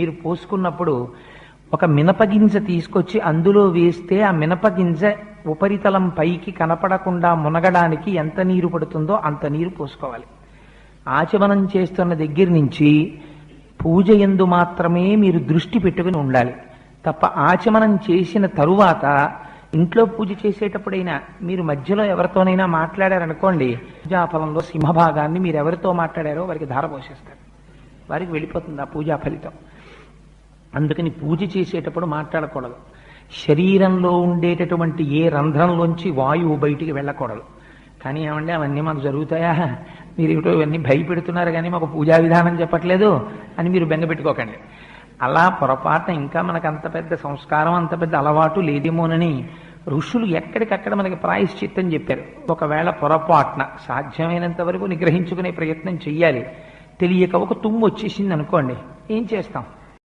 మీరు పోసుకున్నప్పుడు ఒక మినపగింజ తీసుకొచ్చి అందులో వేస్తే ఆ మినపగింజ ఉపరితలం పైకి కనపడకుండా మునగడానికి ఎంత నీరు పడుతుందో అంత నీరు పోసుకోవాలి. ఆచమనం చేస్తున్న దగ్గర నుంచి పూజ ఎందు మాత్రమే మీరు దృష్టి పెట్టుకుని ఉండాలి. తప్ప ఆచమనం చేసిన తరువాత ఇంట్లో పూజ చేసేటప్పుడైనా మీరు మధ్యలో ఎవరితోనైనా మాట్లాడారనుకోండి పూజాఫలంలో సింహభాగాన్ని మీరు ఎవరితో మాట్లాడారో వారికి ధార పోసేస్తారు వారికి వెళ్ళిపోతుంది ఆ పూజా ఫలితం. అందుకని పూజ చేసేటప్పుడు మాట్లాడకూడదు. శరీరంలో ఉండేటటువంటి ఏ రంధ్రంలోంచి వాయువు బయటికి వెళ్ళకూడదు. కానీ ఏమండి అవన్నీ మాకు జరుగుతాయా? మీరు ఏమిటో ఇవన్నీ భయపెడుతున్నారు కానీ మాకు పూజా విధానం చెప్పట్లేదు అని మీరు బెంగపెట్టుకోకండి అలా పొరపాటున ఇంకా మనకు అంత పెద్ద సంస్కారం అంత పెద్ద అలవాటు లేదేమోనని ఋషులు ఎక్కడికక్కడ మనకి ప్రాయశ్చిత్తం చెప్పారు. ఒకవేళ పొరపాటున సాధ్యమైనంత వరకు నిగ్రహించుకునే ప్రయత్నం చెయ్యాలి. తెలియక ఒక తుమ్ము వచ్చేసింది అనుకోండి ఏం చేస్తాం?